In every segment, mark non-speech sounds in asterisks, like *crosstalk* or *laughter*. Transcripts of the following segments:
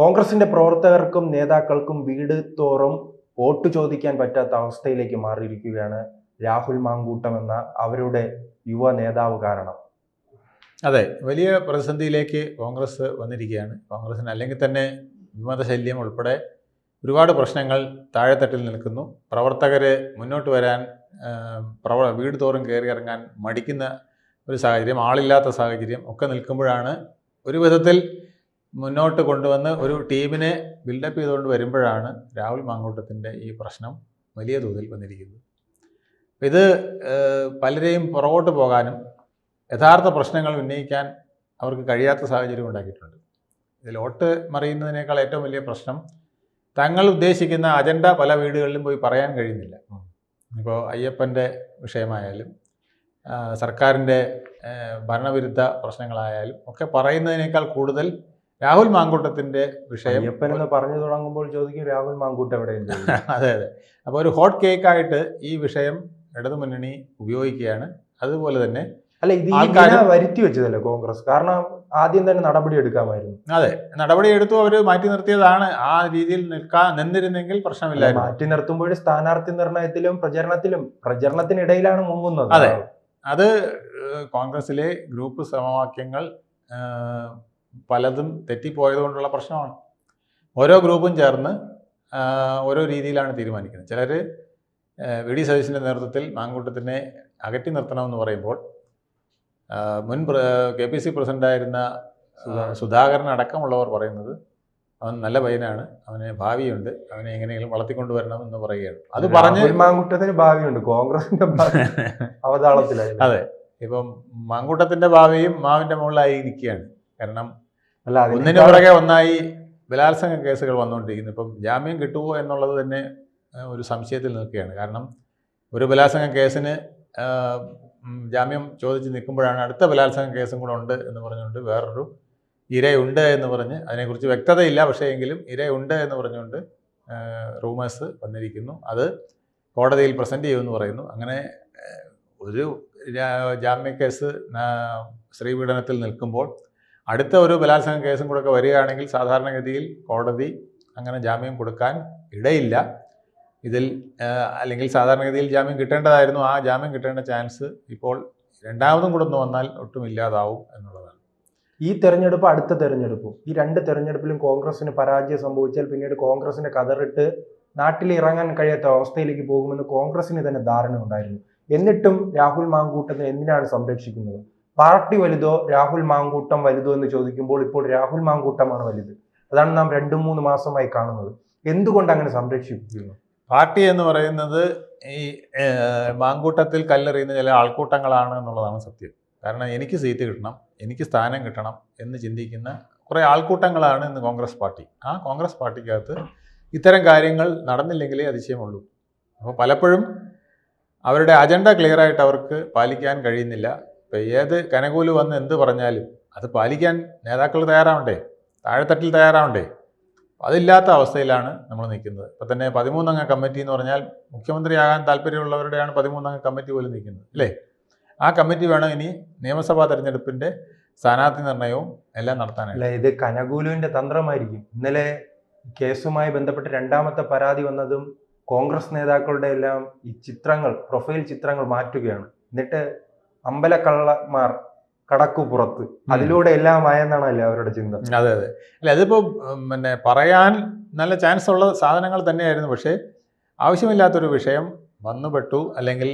കോൺഗ്രസിന്റെ പ്രവർത്തകർക്കും നേതാക്കൾക്കും വീട് തോറും വോട്ട് ചോദിക്കാൻ പറ്റാത്ത അവസ്ഥയിലേക്ക് മാറിയിരിക്കുകയാണ് രാഹുൽ മാങ്കൂട്ടം എന്ന അവരുടെ യുവ നേതാവ് കാരണം. അതെ വലിയ പ്രതിസന്ധിയിലേക്ക് കോൺഗ്രസ് വന്നിരിക്കുകയാണ്. കോൺഗ്രസിന് അല്ലെങ്കിൽ തന്നെ വിമതശല്യം ഉൾപ്പെടെ ഒരുപാട് പ്രശ്നങ്ങൾ താഴെത്തട്ടിൽ നിൽക്കുന്നു. പ്രവർത്തകർ മുന്നോട്ട് വരാൻ പ്രവ വീട് തോറും കയറി ഇറങ്ങാൻ മടിക്കുന്ന ഒരു സാഹചര്യം ആളില്ലാത്ത സാഹചര്യം ഒക്കെ നിൽക്കുമ്പോഴാണ് ഒരു വിധത്തിൽ മുന്നോട്ട് കൊണ്ടുവന്ന് ഒരു ടീമിനെ ബിൽഡപ്പ് ചെയ്തുകൊണ്ട് വരുമ്പോഴാണ് രാഹുൽ മാങ്കൂട്ടത്തിന്റെ ഈ പ്രശ്നം വലിയ തോതിൽ വന്നിരിക്കുന്നത്. ഇത് പലരെയും പുറകോട്ട് പോകാനും യഥാർത്ഥ പ്രശ്നങ്ങൾ ഉന്നയിക്കാൻ അവർക്ക് കഴിയാത്ത സാഹചര്യം ഉണ്ടാക്കിയിട്ടുണ്ട്. ഇതിൽ വോട്ട് മറിയുന്നതിനേക്കാൾ ഏറ്റവും വലിയ പ്രശ്നം തങ്ങൾ ഉദ്ദേശിക്കുന്ന അജണ്ട പല വീടുകളിലും പോയി പറയാൻ കഴിയുന്നില്ല. ഇപ്പോൾ അയ്യപ്പന്റെ വിഷയമായാലും സർക്കാരിന്റെ ഭരണവിരുദ്ധ പ്രശ്നങ്ങളായാലും ഒക്കെ പറയുന്നതിനേക്കാൾ കൂടുതൽ രാഹുൽ മാങ്കൂട്ടത്തിന്റെ വിഷയം അയ്യപ്പൻ എന്ന് പറഞ്ഞു തുടങ്ങുമ്പോൾ ചോദിക്കും രാഹുൽ മാങ്കൂട്ട് എവിടെയുണ്ട് *laughs* അതെ അതെ. അപ്പോൾ ഒരു ഹോട്ട് കേക്ക് ആയിട്ട് ഈ വിഷയം ഇടതുമുന്നണി ഉപയോഗിക്കുകയാണ്. അതുപോലെ തന്നെ അല്ല ഇത് വരുത്തി വെച്ചതല്ലേ കോൺഗ്രസ്? കാരണം ആദ്യം തന്നെ നടപടി എടുക്കാമായിരുന്നു. അതെ നടപടി എടുത്തു അവർ മാറ്റി നിർത്തിയതാണ്. ആ രീതിയിൽ നിൽക്കാൻ നിന്നിരുന്നെങ്കിൽ പ്രശ്നമില്ല മാറ്റി നിർത്തുമ്പോൾ സ്ഥാനാർത്ഥി നിർണയത്തിലും പ്രചരണത്തിലും പ്രചരണത്തിനിടയിലാണ് മുങ്ങുന്നത് അതെ. അത് കോൺഗ്രസിലെ ഗ്രൂപ്പ് സമവാക്യങ്ങൾ പലതും തെറ്റിപ്പോയത് കൊണ്ടുള്ള പ്രശ്നമാണ്. ഓരോ ഗ്രൂപ്പും ചേർന്ന് ഓരോ രീതിയിലാണ് തീരുമാനിക്കുന്നത്. ചിലർ വി ഡി സതീശന്റെ നേതൃത്വത്തിൽ മാങ്കൂട്ടത്തിനെ അകറ്റി നിർത്തണമെന്ന് പറയുമ്പോൾ മുൻ കെ പി സി പ്രസിഡന്റായിരുന്ന സുധാകരൻ. അടക്കമുള്ളവർ പറയുന്നത് അവൻ നല്ല പയ്യനാണ് അവന് ഭാവിയുണ്ട് അവനെ എങ്ങനെയെങ്കിലും വളർത്തിക്കൊണ്ടുവരണം എന്ന് പറയുകയാണ്. അത് പറഞ്ഞ് മാങ്കൂട്ടത്തിന് ഭാവിയുണ്ട് കോൺഗ്രസിന്റെ *laughs* അവതാളത്തിലായി. അതെ. ഇപ്പം മാങ്കൂട്ടത്തിന്റെ ഭാവിയും മാവിന്റെ മുകളിലായി നിൽക്കുകയാണ് കാരണം അല്ല ഒന്നിനു പുറകെ ഒന്നായി ബലാത്സംഗ കേസുകൾ വന്നുകൊണ്ടിരിക്കുന്നു. ഇപ്പം ജാമ്യം കിട്ടുമോ എന്നുള്ളത് തന്നെ ഒരു സംശയത്തിൽ നിൽക്കുകയാണ്. കാരണം ഒരു ബലാത്സംഗ കേസിന് ജാമ്യം ചോദിച്ച് നിൽക്കുമ്പോഴാണ് അടുത്ത ബലാത്സംഗ കേസും കൂടെ ഉണ്ട് എന്ന് പറഞ്ഞുകൊണ്ട് വേറൊരു ഇരയുണ്ട് എന്ന് പറഞ്ഞ് അതിനെക്കുറിച്ച് വ്യക്തതയില്ല. പക്ഷേ എങ്കിലും ഇരയുണ്ട് എന്ന് പറഞ്ഞുകൊണ്ട് റൂമേഴ്സ് വന്നിരിക്കുന്നു. അത് കോടതിയിൽ പ്രസന്റ് ചെയ്യുമെന്ന് പറയുന്നു. അങ്ങനെ ഒരു ജാമ്യ കേസ് സ്ത്രീപീഡനത്തിൽ നിൽക്കുമ്പോൾ അടുത്ത ഒരു ബലാത്സംഗ കേസും കൂടെ ഒക്കെ വരികയാണെങ്കിൽ സാധാരണഗതിയിൽ കോടതി അങ്ങനെ ജാമ്യം കൊടുക്കാൻ ഇടയില്ല. ഇതിൽ അല്ലെങ്കിൽ സാധാരണഗതിയിൽ ജാമ്യം കിട്ടേണ്ടതായിരുന്നു. ആ ജാമ്യം കിട്ടേണ്ട ചാൻസ് ഇപ്പോൾ രണ്ടാമതും കൂടെ ഒന്ന് വന്നാൽ ഒട്ടും ഇല്ലാതാവും എന്നുള്ളതാണ്. ഈ തെരഞ്ഞെടുപ്പ് അടുത്ത തെരഞ്ഞെടുപ്പും ഈ രണ്ട് തെരഞ്ഞെടുപ്പിലും കോൺഗ്രസിന് പരാജയം സംഭവിച്ചാൽ പിന്നീട് കോൺഗ്രസിന്റെ കതറിട്ട് നാട്ടിൽ ഇറങ്ങാൻ കഴിയാത്ത അവസ്ഥയിലേക്ക് പോകുമെന്ന് കോൺഗ്രസിന് തന്നെ ധാരണ ഉണ്ടായിരുന്നു. എന്നിട്ടും രാഹുൽ മാങ്കൂട്ടത്തിന് എന്തിനാണ് സംരക്ഷിക്കുന്നത്? പാർട്ടി വലുതോ രാഹുൽ മാങ്കൂട്ടം വലുതോ എന്ന് ചോദിക്കുമ്പോൾ ഇപ്പോൾ രാഹുൽ മാങ്കൂട്ടമാണ് വലുത്. അതാണ് നാം രണ്ടു മൂന്ന് മാസമായി കാണുന്നത്. എന്തുകൊണ്ട് അങ്ങനെ സംരക്ഷിക്കുന്നു? പാർട്ടി എന്ന് പറയുന്നത് ഈ മാങ്കൂട്ടത്തിൽ കല്ലെറിയുന്ന ചില ആൾക്കൂട്ടങ്ങളാണ് എന്നുള്ളതാണ് സത്യം. കാരണം എനിക്ക് സീറ്റ് കിട്ടണം എനിക്ക് സ്ഥാനം കിട്ടണം എന്ന് ചിന്തിക്കുന്ന കുറേ ആൾക്കൂട്ടങ്ങളാണ് ഇന്ന് കോൺഗ്രസ് പാർട്ടി. ആ കോൺഗ്രസ് പാർട്ടിക്കകത്ത് ഇത്തരം കാര്യങ്ങൾ നടന്നില്ലെങ്കിലേ അതിശയമുള്ളൂ. അപ്പോൾ പലപ്പോഴും അവരുടെ അജണ്ട ക്ലിയറായിട്ട് അവർക്ക് പാലിക്കാൻ കഴിയുന്നില്ല. ഇപ്പം ഏത് കനകൂൽ വന്ന് എന്ത് പറഞ്ഞാലും അത് പാലിക്കാൻ നേതാക്കൾ തയ്യാറാവണ്ടേ? താഴെത്തട്ടിൽ തയ്യാറാവണ്ടേ? അതില്ലാത്ത അവസ്ഥയിലാണ് നമ്മൾ നിൽക്കുന്നത്. ഇപ്പം തന്നെ പതിമൂന്നംഗ കമ്മിറ്റി എന്ന് പറഞ്ഞാൽ മുഖ്യമന്ത്രിയാകാൻ താല്പര്യമുള്ളവരുടെയാണ് പതിമൂന്നംഗ കമ്മിറ്റി പോലും നിൽക്കുന്നത് അല്ലേ? ആ കമ്മിറ്റി വേണം ഇനി നിയമസഭാ തെരഞ്ഞെടുപ്പിന്റെ സ്ഥാനാർത്ഥി നിർണയവും എല്ലാം നടത്താനായിട്ട്. ഇത് കനകൂലുവിന്റെ തന്ത്രമായിരിക്കും. ഇന്നലെ കേസുമായി ബന്ധപ്പെട്ട് രണ്ടാമത്തെ പരാതി വന്നതും കോൺഗ്രസ് നേതാക്കളുടെ എല്ലാം ഈ ചിത്രങ്ങൾ പ്രൊഫൈൽ ചിത്രങ്ങൾ മാറ്റുകയാണ്. എന്നിട്ട് അമ്പലക്കള്ളന്മാർ കടക്കു പുറത്ത് അതിലൂടെ എല്ലാം ആയെന്നാണല്ലേ അവരുടെ ചിന്ത അതെ അതെ. അല്ല അതിപ്പോ പിന്നെ പറയാൻ നല്ല ചാൻസ് ഉള്ള സാധനങ്ങൾ തന്നെയായിരുന്നു. പക്ഷേ ആവശ്യമില്ലാത്തൊരു വിഷയം വന്നുപെട്ടു. അല്ലെങ്കിൽ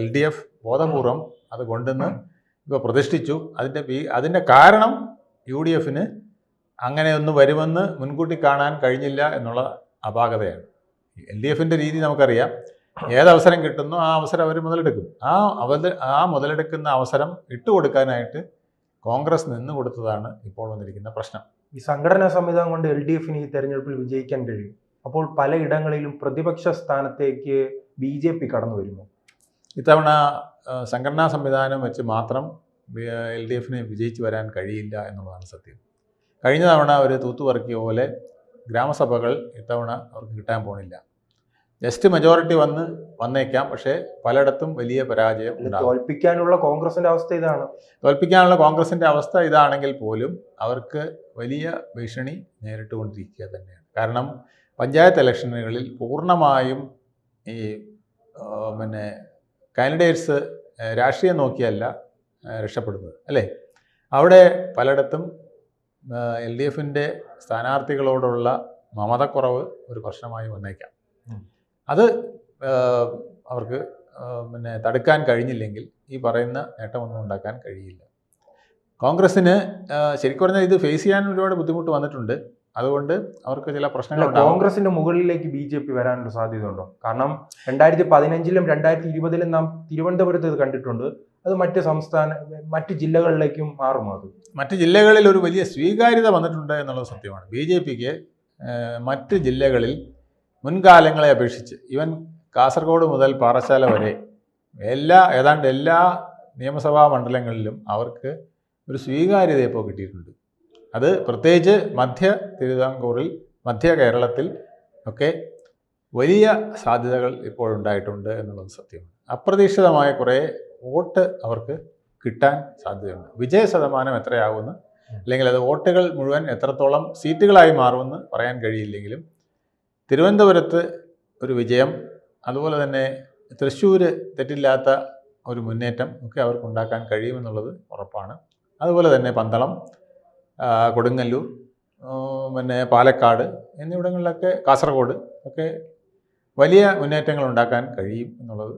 എൽ ഡി എഫ് ബോധപൂർവം അത് കൊണ്ടുവന്ന് ഇപ്പോൾ പ്രതിഷ്ഠിച്ചു. അതിന്റെ അതിന്റെ കാരണം യു ഡി എഫിന് അങ്ങനെ ഒന്ന് വരുമെന്ന് മുൻകൂട്ടി കാണാൻ കഴിഞ്ഞില്ല എന്നുള്ള അപാകതയാണ്. എൽ ഡി എഫിന്റെ രീതി നമുക്കറിയാം. ഏതവസരം കിട്ടുന്നോ ആ അവസരം അവർ മുതലെടുക്കും. ആ അവത ആ മുതലെടുക്കുന്ന അവസരം ഇട്ടുകൊടുക്കാനായിട്ട് കോൺഗ്രസ് നിന്ന് കൊടുത്തതാണ് ഇപ്പോൾ വന്നിരിക്കുന്ന പ്രശ്നം. ഈ സംഘടനാ സംവിധാനം കൊണ്ട് എൽ ഡി എഫിന് ഈ തെരഞ്ഞെടുപ്പിൽ വിജയിക്കാൻ കഴിയും. അപ്പോൾ പലയിടങ്ങളിലും പ്രതിപക്ഷ സ്ഥാനത്തേക്ക് ബി ജെ പി കടന്നു വരുമോ? ഇത്തവണ സംഘടനാ സംവിധാനം വെച്ച് മാത്രം എൽ ഡി എഫിന് വിജയിച്ച് വരാൻ കഴിയില്ല എന്നുള്ളതാണ് സത്യം. കഴിഞ്ഞ തവണ ഒരു തൂത്തുപറക്കിയ പോലെ ഗ്രാമസഭകൾ ഇത്തവണ അവർക്ക് കിട്ടാൻ പോണില്ല. ജസ്റ്റ് മെജോറിറ്റി വന്ന് വന്നേക്കാം. പക്ഷേ പലയിടത്തും വലിയ പരാജയം തോൽപ്പിക്കാനുള്ള കോൺഗ്രസിന്റെ അവസ്ഥ ഇതാണ്. തോൽപ്പിക്കാനുള്ള കോൺഗ്രസിന്റെ അവസ്ഥ ഇതാണെങ്കിൽ പോലും അവർക്ക് വലിയ ഭീഷണി നേരിട്ടുകൊണ്ടിരിക്കുക തന്നെയാണ്. കാരണം പഞ്ചായത്ത് ഇലക്ഷനുകളിൽ പൂർണമായും ഈ പിന്നെ കാൻഡിഡേറ്റ്സ് രാഷ്ട്രീയം നോക്കിയല്ല രക്ഷപ്പെടുന്നത്. അല്ലേ? അവിടെ പലയിടത്തും എൽ ഡി എഫിന്റെ സ്ഥാനാർത്ഥികളോടുള്ള മമതക്കുറവ് ഒരു പ്രശ്നമായി വന്നേക്കാം. അത് അവർക്ക് പിന്നെ തടുക്കാൻ കഴിഞ്ഞില്ലെങ്കിൽ ഈ പറയുന്ന നേട്ടമൊന്നും ഉണ്ടാക്കാൻ കഴിയില്ല. കോൺഗ്രസ്സിന് ശരിക്കും പറഞ്ഞാൽ ഇത് ഫേസ് ചെയ്യാൻ ഒരുപാട് ബുദ്ധിമുട്ട് വന്നിട്ടുണ്ട്. അതുകൊണ്ട് അവർക്ക് ചില പ്രശ്നങ്ങൾ കോൺഗ്രസിന്റെ മുകളിലേക്ക് ബി ജെ പി വരാനുള്ള സാധ്യത ഉണ്ടോ കാരണം രണ്ടായിരത്തി പതിനഞ്ചിലും രണ്ടായിരത്തി ഇരുപതിലും നാം തിരുവനന്തപുരത്ത് ഇത് കണ്ടിട്ടുണ്ട്. അത് മറ്റ് സംസ്ഥാന മറ്റ് ജില്ലകളിലേക്കും മാറും അത്? മറ്റ് ജില്ലകളിൽ ഒരു വലിയ സ്വീകാര്യത വന്നിട്ടുണ്ട് എന്നുള്ളത് സത്യമാണ്. ബി ജെ പിക്ക് മറ്റ് ജില്ലകളിൽ മുൻകാലങ്ങളെ അപേക്ഷിച്ച്. ഇവൻ കാസർഗോഡ് മുതൽ പാറശാല വരെ എല്ലാ ഏതാണ്ട് എല്ലാ നിയമസഭാ മണ്ഡലങ്ങളിലും അവർക്ക് ഒരു സ്വീകാര്യത ഇപ്പോൾ കിട്ടിയിട്ടുണ്ട്. അത് പ്രത്യേകിച്ച് മധ്യ തിരുവിതാംകൂറിൽ മധ്യ കേരളത്തിൽ ഒക്കെ വലിയ സാധ്യതകൾ ഇപ്പോഴുണ്ടായിട്ടുണ്ട് എന്നുള്ളത് സത്യമാണ്. അപ്രതീക്ഷിതമായ കുറേ വോട്ട് അവർക്ക് കിട്ടാൻ സാധ്യതയുണ്ട്. വിജയ ശതമാനം എത്രയാകുമെന്ന് അല്ലെങ്കിൽ അത് വോട്ടുകൾ മുഴുവൻ എത്രത്തോളം സീറ്റുകളായി മാറുമെന്ന് പറയാൻ കഴിയില്ലെങ്കിലും തിരുവനന്തപുരത്ത് ഒരു വിജയം അതുപോലെ തന്നെ തൃശ്ശൂർ തെറ്റില്ലാത്ത ഒരു മുന്നേറ്റം ഒക്കെ അവർക്ക് ഉണ്ടാക്കാൻ കഴിയുമെന്നുള്ളത് ഉറപ്പാണ്. അതുപോലെ തന്നെ പന്തളം കൊടുങ്ങല്ലൂർ പിന്നെ പാലക്കാട് എന്നിവിടങ്ങളിലൊക്കെ കാസർഗോഡ് ഒക്കെ വലിയ മുന്നേറ്റങ്ങൾ ഉണ്ടാക്കാൻ കഴിയും എന്നുള്ളത്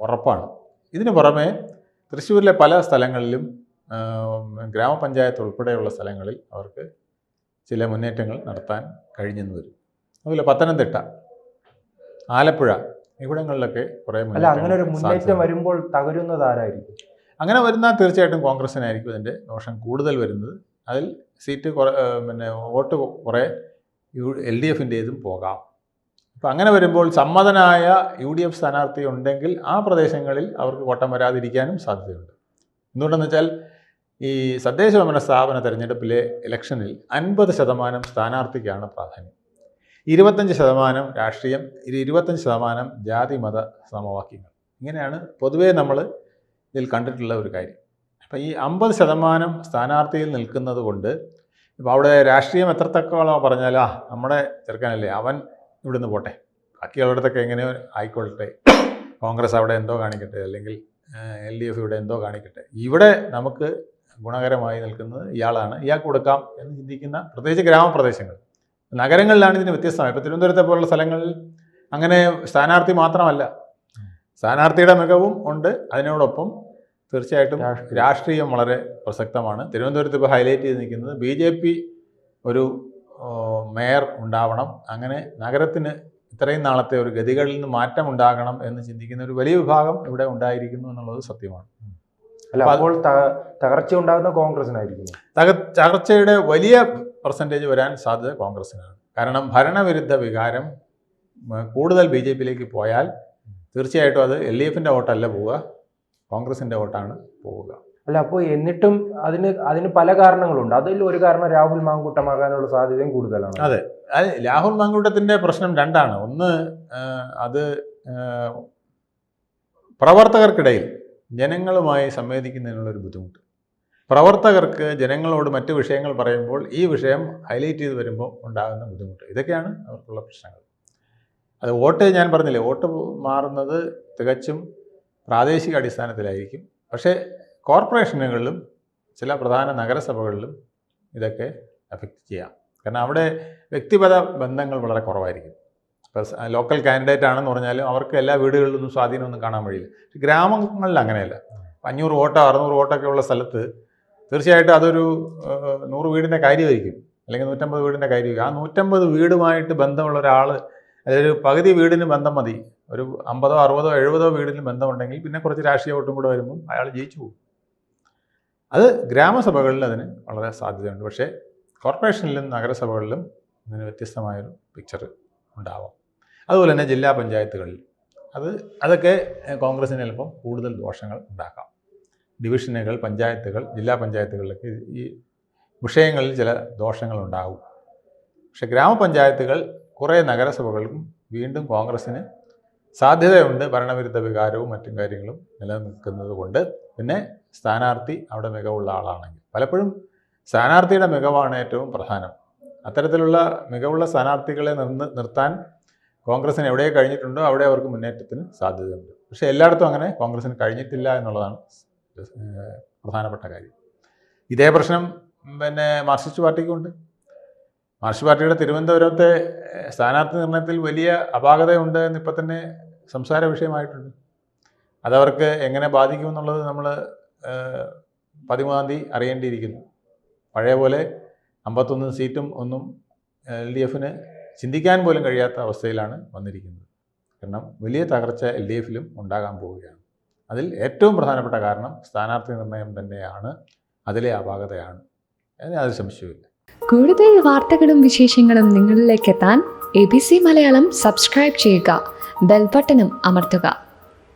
ഉറപ്പാണ്. ഇതിനു പുറമെ തൃശ്ശൂരിലെ പല സ്ഥലങ്ങളിലും ഗ്രാമപഞ്ചായത്ത് ഉൾപ്പെടെയുള്ള സ്ഥലങ്ങളിൽ അവർക്ക് ചില മുന്നേറ്റങ്ങൾ നടത്താൻ കഴിഞ്ഞെന്ന് വരും. അതുപോലെ പത്തനംതിട്ട ആലപ്പുഴ ഇവിടങ്ങളിലൊക്കെ കുറേ അല്ല അങ്ങനെ ഒരു മുന്നേറ്റം വരുമ്പോൾ തകരുന്നത് ആരായിരിക്കും? അങ്ങനെ വരുന്ന തീർച്ചയായിട്ടും കോൺഗ്രസിനായിരിക്കും ഇതിന്റെ ദോഷം കൂടുതൽ വരുന്നത്. അതിൽ സീറ്റ് കുറേ പിന്നെ വോട്ട് കുറേ യു എൽ ഡി എഫിന്റേതും പോകാം. അപ്പം അങ്ങനെ വരുമ്പോൾ സമ്മതനായ യു ഡി എഫ് സ്ഥാനാർത്ഥി ഉണ്ടെങ്കിൽ ആ പ്രദേശങ്ങളിൽ അവർക്ക് കോട്ടം വരാതിരിക്കാനും സാധ്യതയുണ്ട്. എന്തുകൊണ്ടെന്ന് വെച്ചാൽ ഈ തദ്ദേശ ഭരണ സ്ഥാപന തെരഞ്ഞെടുപ്പിലെ ഇലക്ഷനിൽ അൻപത് ശതമാനം സ്ഥാനാർത്ഥിക്കാണ് പ്രാധാന്യം. ഇരുപത്തഞ്ച് ശതമാനം രാഷ്ട്രീയം ഇരുപത്തഞ്ച് ശതമാനം ജാതി മത സമവാക്യങ്ങൾ. ഇങ്ങനെയാണ് പൊതുവേ നമ്മൾ ഇതിൽ കണ്ടിട്ടുള്ള ഒരു കാര്യം. അപ്പം ഈ അമ്പത് ശതമാനം സ്ഥാനാർത്ഥിയിൽ നിൽക്കുന്നത് കൊണ്ട് ഇപ്പോൾ അവിടെ രാഷ്ട്രീയം എത്രത്തക്കോളം പറഞ്ഞാൽ ആ നമ്മുടെ ചെറുക്കാനല്ലേ അവൻ ഇവിടുന്ന് പോട്ടെ. ബാക്കിയുള്ളിടത്തൊക്കെ എങ്ങനെയോ ആയിക്കൊള്ളട്ടെ കോൺഗ്രസ് അവിടെ എന്തോ കാണിക്കട്ടെ അല്ലെങ്കിൽ എൽ ഡി എഫ് ഇവിടെ എന്തോ കാണിക്കട്ടെ. ഇവിടെ നമുക്ക് ഗുണകരമായി നിൽക്കുന്നത് ഇയാളാണ്. ഇയാൾക്ക് കൊടുക്കാം എന്ന് ചിന്തിക്കുന്ന പ്രത്യേകിച്ച് ഗ്രാമപ്രദേശങ്ങൾ. നഗരങ്ങളിലാണ് ഇതിന് വ്യത്യസ്തമായി ഇപ്പോൾ തിരുവനന്തപുരത്തെ പോലുള്ള സ്ഥലങ്ങളിൽ അങ്ങനെ സ്ഥാനാർത്ഥി മാത്രമല്ല. സ്ഥാനാർത്ഥിയുടെ മികവും ഉണ്ട്. അതിനോടൊപ്പം തീർച്ചയായിട്ടും രാഷ്ട്രീയം. വളരെ പ്രസക്തമാണ്. തിരുവനന്തപുരത്ത് ഇപ്പോൾ ഹൈലൈറ്റ് ചെയ്ത് നിൽക്കുന്നത് ബി ജെ പി ഒരു മേയർ ഉണ്ടാവണം. അങ്ങനെ നഗരത്തിന് ഇത്രയും നാളത്തെ ഒരു ഗതികളിൽ നിന്ന് മാറ്റം ഉണ്ടാകണം എന്ന് ചിന്തിക്കുന്ന ഒരു വലിയ വിഭാഗം ഇവിടെ ഉണ്ടായിരിക്കുന്നു എന്നുള്ളത് സത്യമാണ്. അപ്പോൾ തകർച്ച ഉണ്ടാകുന്ന കോൺഗ്രസിനായിരിക്കും തകർച്ചയുടെ വലിയ പെർസെന്റേജ് വരാൻ സാധ്യത കോൺഗ്രസിനാണ് കാരണം ഭരണവിരുദ്ധ വികാരം കൂടുതൽ ബി ജെ പിയിലേക്ക് പോയാൽ തീർച്ചയായിട്ടും അത് എൽ ഡി എഫിന്റെ വോട്ടല്ല പോവുക കോൺഗ്രസിന്റെ വോട്ടാണ് പോവുക. അല്ല അപ്പോൾ എന്നിട്ടും അതിന് അതിന് പല കാരണങ്ങളുണ്ട്. അതിൽ ഒരു കാരണം രാഹുൽ മാങ്കൂട്ടമാകാനുള്ള സാധ്യതയും കൂടുതലാണ്. അതെ. അത് രാഹുൽ മാങ്കൂട്ടത്തിന്റെ പ്രശ്നം രണ്ടാണ്. ഒന്ന് അത് പ്രവർത്തകർക്കിടയിൽ ജനങ്ങളുമായി സംവേദിക്കുന്നതിനുള്ളൊരു ബുദ്ധിമുട്ട്. പ്രവർത്തകർക്ക് ജനങ്ങളോട് മറ്റു വിഷയങ്ങൾ പറയുമ്പോൾ ഈ വിഷയം ഹൈലൈറ്റ് ചെയ്ത് വരുമ്പോൾ ഉണ്ടാകുന്ന ബുദ്ധിമുട്ട്. ഇതൊക്കെയാണ് അവർക്കുള്ള പ്രശ്നങ്ങൾ. അത് വോട്ട് ഞാൻ പറഞ്ഞില്ലേ വോട്ട് മാറുന്നത് തികച്ചും പ്രാദേശിക അടിസ്ഥാനത്തിലായിരിക്കും. പക്ഷേ കോർപ്പറേഷനുകളിലും ചില പ്രധാന നഗരസഭകളിലും ഇതൊക്കെ എഫക്റ്റ് ചെയ്യാം. കാരണം അവിടെ വ്യക്തിപര ബന്ധങ്ങൾ വളരെ കുറവായിരിക്കും. ഇപ്പോൾ ലോക്കൽ കാൻഡിഡേറ്റ് ആണെന്ന് പറഞ്ഞാലും അവർക്ക് എല്ലാ വീടുകളിലൊന്നും സ്വാധീനമൊന്നും കാണാൻ വഴിയില്ല. ഗ്രാമങ്ങളിൽ അങ്ങനെയല്ല. അഞ്ഞൂറ് വോട്ടോ അറുന്നൂറ് വോട്ടൊക്കെ ഉള്ള സ്ഥലത്ത് തീർച്ചയായിട്ടും അതൊരു നൂറ് വീടിന്റെ കാര്യമായിരിക്കും. അല്ലെങ്കിൽ നൂറ്റമ്പത് വീടിന്റെ കാര്യമായിരിക്കും. ആ നൂറ്റമ്പത് വീടുമായിട്ട് ബന്ധമുള്ള ഒരാൾ അതൊരു പകുതി വീടിന് ബന്ധം മതി. ഒരു അമ്പതോ അറുപതോ എഴുപതോ വീടിന് ബന്ധമുണ്ടെങ്കിൽ പിന്നെ കുറച്ച് രാഷ്ട്രീയ വോട്ടും കൂടെ വരുമ്പം അയാൾ ജയിച്ചു പോകും. അത് ഗ്രാമസഭകളിൽ അതിന് വളരെ സാധ്യതയുണ്ട്. പക്ഷേ കോർപ്പറേഷനിലും നഗരസഭകളിലും ഇതിന് വ്യത്യസ്തമായൊരു പിക്ചർ ഉണ്ടാവാം. അതുപോലെ തന്നെ ജില്ലാ പഞ്ചായത്തുകളിൽ. അത് അതൊക്കെ കോൺഗ്രസ്സിന് ചിലപ്പം കൂടുതൽ ദോഷങ്ങൾ ഉണ്ടാക്കാം. ഡിവിഷനുകൾ പഞ്ചായത്തുകൾ ജില്ലാ പഞ്ചായത്തുകളിലൊക്കെ ഈ വിഷയങ്ങളിൽ ചില ദോഷങ്ങളുണ്ടാകും. പക്ഷേ ഗ്രാമപഞ്ചായത്തുകൾ കുറേ നഗരസഭകൾക്കും വീണ്ടും കോൺഗ്രസ്സിന് സാധ്യതയുണ്ട് ഭരണവിരുദ്ധ വികാരവും മറ്റും കാര്യങ്ങളും നിലനിൽക്കുന്നത് കൊണ്ട് പിന്നെ സ്ഥാനാർത്ഥി അവിടെ മികവുള്ള ആളാണെങ്കിൽ. പലപ്പോഴും സ്ഥാനാർത്ഥിയുടെ മികവാണ് ഏറ്റവും പ്രധാനം. അത്തരത്തിലുള്ള മികവുള്ള സ്ഥാനാർത്ഥികളെ നിന്ന് നിർത്താൻ കോൺഗ്രസ്സിന് എവിടെ കഴിഞ്ഞിട്ടുണ്ടോ അവിടെ അവർക്ക് മുന്നേറ്റത്തിന് സാധ്യതയുണ്ട്. പക്ഷേ എല്ലായിടത്തും അങ്ങനെ കോൺഗ്രസ്സിന് കഴിഞ്ഞിട്ടില്ല എന്നുള്ളതാണ് പ്രധാനപ്പെട്ട കാര്യം. ഇതേ പ്രശ്നം പിന്നെ മാർക്സിസ്റ്റ് പാർട്ടിക്കുണ്ട്. മാർക്സിസ്റ്റ് പാർട്ടിയുടെ തിരുവനന്തപുരത്തെ സ്ഥാനാർത്ഥി നിർണയത്തിൽ വലിയ അപാകതയുണ്ട് എന്നിപ്പോൾ തന്നെ സംസാര വിഷയമായിട്ടുണ്ട്. അതവർക്ക് എങ്ങനെ ബാധിക്കുമെന്നുള്ളത് നമ്മൾ പതിമൂന്നാം തീയതി അറിയേണ്ടിയിരിക്കുന്നു. പഴയ പോലെ അമ്പത്തൊന്ന് സീറ്റും ഒന്നും എൽ ഡി എഫിന് ചിന്തിക്കാൻ പോലും കഴിയാത്ത അവസ്ഥയിലാണ് വന്നിരിക്കുന്നത്. കാരണം വലിയ തകർച്ച എൽ ഡി എഫിലും ഉണ്ടാകാൻ പോവുകയാണ്. അതിൽ ഏറ്റവും പ്രധാനപ്പെട്ട കാരണം സ്ഥാനാർത്ഥി നിർണയം തന്നെയാണ്. അതിലെ അപാകതയാണ്. അത് സംശയമില്ല കൂടുതൽ വാർത്തകളും വിശേഷങ്ങളും നിങ്ങളിലേക്ക് എത്താൻ A B C Malayalam subscribe ചെയ്യുക. ബെൽബട്ടനും അമർത്തുക.